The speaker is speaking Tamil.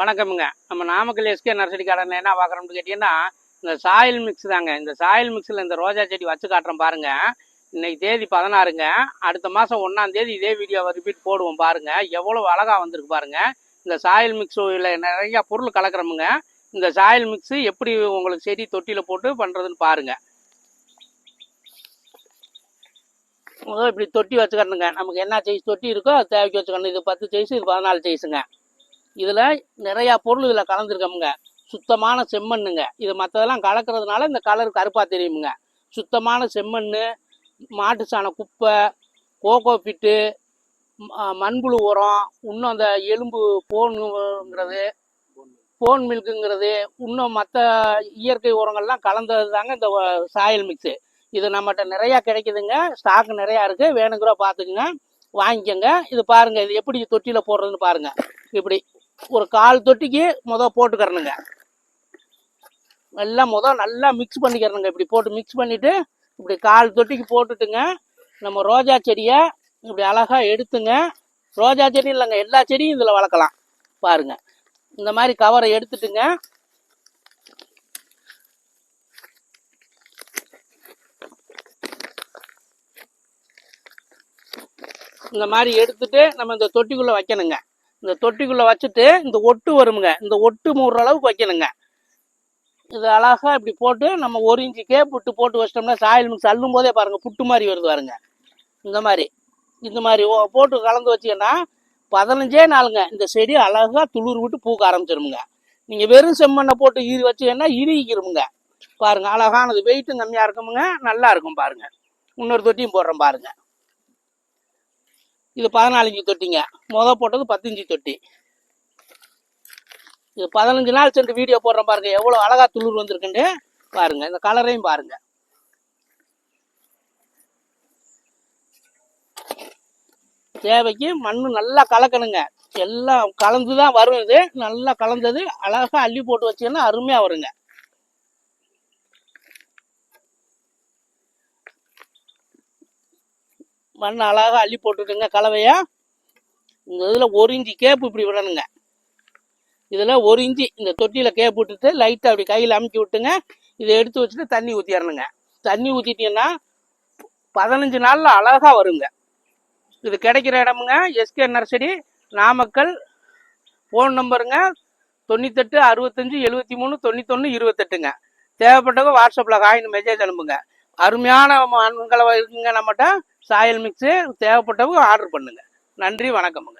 வணக்கமுங்க. நம்ம நாமக்கல் எஸ்கே நர்சரி கார்டனில் என்ன பார்க்குறோம்னு கேட்டிங்கன்னா இந்த சாயில் மிக்ஸ் தாங்க. இந்த சாயில் மிக்ஸில் இந்த ரோஜா செடி வச்சு காட்டுறோம் பாருங்க. இன்னைக்கு தேதி பதினாறுங்க. அடுத்த மாதம் ஒன்றாம் தேதி இதே வீடியோவை ரிப்பீட் போடுவோம் பாருங்க. எவ்வளோ அழகா வந்திருக்கு பாருங்க. இந்த சாயில் மிக்ஸில் நிறைய பொருள் கலக்கிறோமுங்க. இந்த சாயில் மிக்ஸு எப்படி உங்களுக்கு செடி தொட்டியில் போட்டு பண்ணுறதுன்னு பாருங்க. இப்படி தொட்டி வச்சுக்கணுங்க நமக்கு என்ன சைஸ் தொட்டி இருக்கோ அது தேவைக்கு வச்சுக்கணும் இது பத்து சைஸ் இது பதினாலு சைஸுங்க இதில் நிறையா பொருள் இதில் கலந்துருக்கோமுங்க. சுத்தமான செம்மண்ணுங்க. இது மற்றதெல்லாம் கலக்கிறதுனால இந்த கலர் கருப்பாக தெரியுமுங்க. சுத்தமான செம்மண் மாட்டு சாண குப்பை கோகோ பிட்டு ம- மண்புழு உரம் இன்னும் அந்த எலும்பு போனுங்கிறது போன் மில்க்குங்கிறது இன்னும் மற்ற இயற்கை உரங்கள்லாம் கலந்தது தாங்க இந்த சாயல் மிக்ஸு இது நம்மகிட்ட நிறையா கிடைக்குதுங்க. ஸ்டாக் நிறையா இருக்குது வேணுங்கிற பார்த்துக்குங்க. வாங்கிக்கோங்க. இது பாருங்கள் இது எப்படி தொட்டியில் போடுறதுன்னு பாருங்கள் இப்படி ஒரு கால் தொட்டிக்கு முத போட்டுக்கிறணுங்க. நல்லா மொதல் நல்லா மிக்ஸ் பண்ணிக்கிறனுங்க இப்படி போட்டு மிக்ஸ் பண்ணிவிட்டு இப்படி கால் தொட்டிக்கு போட்டுட்டுங்க. நம்ம ரோஜா செடியை இப்படி அழகாக எடுத்துங்க. ரோஜா செடி இல்லைங்க எல்லா செடியும் இதில் வளர்க்கலாம். பாருங்க. இந்த மாதிரி கவரை எடுத்துட்டுங்க. இந்த மாதிரி எடுத்துட்டு நம்ம இந்த தொட்டிக்குள்ளே வைக்கணுங்க. இந்த தொட்டிக்குள்ளே வச்சுட்டு இந்த ஒட்டு வருமுங்க. இந்த ஒட்டு மூடுற அளவுக்கு வைக்கணுங்க. இது அழகா இப்படி போட்டு நம்ம ஒரு இன்ச்சு கேப் விட்டு போட்டு வச்சிட்டோம்னா சாயில் மிக்ஸ் அள்ளும் போதே பாருங்க புட்டு மாதிரி வருது பாருங்க. இந்த மாதிரி. இந்த மாதிரி ஓ- போட்டு கலந்து வச்சீங்கன்னா பதினஞ்சே நாளுங்க. இந்த செடி அழகா துளிர் விட்டு பூக்க ஆரம்பிச்சிருமுங்க. நீங்க வெறும் செம்மண்ணை போட்டு ஈரி வச்சீங்கன்னா இறுகிக்கிறமுங்க பாருங்க அழகானது. வெயிட்டும் கம்மியா இருக்குமுங்க. நல்லா இருக்கும் பாருங்க. இன்னொரு தொட்டியும் போடுறோம் பாருங்க. இது பதினாலஞ்சு தொட்டிங்க. மொதல் போட்டது பத்தஞ்சு தொட்டி. இது பதினஞ்சு நாள் சென்று வீடியோ போடுறோம் பாருங்க. எவ்வளோ அழகா துளிர் வந்திருக்குன்னு பாருங்க. இந்த கலரையும் பாருங்க. தேவைக்கு மண் நல்லா கலக்கணுங்க. எல்லாம் கலந்து தான் வரும் இது. நல்லா கலந்தது. அழகாக அள்ளி போட்டு வச்சிங்கன்னா அருமையாக வருங்க. மண் அழகாக அள்ளி போட்டுட்டுங்க கலவையை. இந்த இதில் ஒரு இஞ்சி கேப்பு இப்படி விடணுங்க. இதில் ஒரு இஞ்சி இந்த தொட்டியில் கேப் விட்டுட்டு லைட்டாக அப்படி கையில் அமுக்கி விட்டுங்க. இதை எடுத்து வச்சுட்டு தண்ணி ஊற்றிடணுங்க தண்ணி ஊற்றிட்டீங்கன்னா பதினஞ்சு நாளில் அழகாக வருங்க. இது கிடைக்கிற இடமுங்க. எஸ்கே நர்சரி நாமக்கல் ஃபோன் நம்பருங்க. தொண்ணூத்தெட்டு அறுபத்தஞ்சு எழுபத்தி மூணு தொண்ணூத்தொன்று இருபத்தெட்டுங்க. தேவைப்பட்டவங்க வாட்ஸ்அப்பில் காயின் மெசேஜ் அனுப்புங்க. அருமையான மண்களை இருக்குங்க நம்மகிட்ட சாயல் மிக்ஸு தேவைப்பட்டவங்க ஆர்டர் பண்ணுங்க. நன்றி வணக்கமுங்க.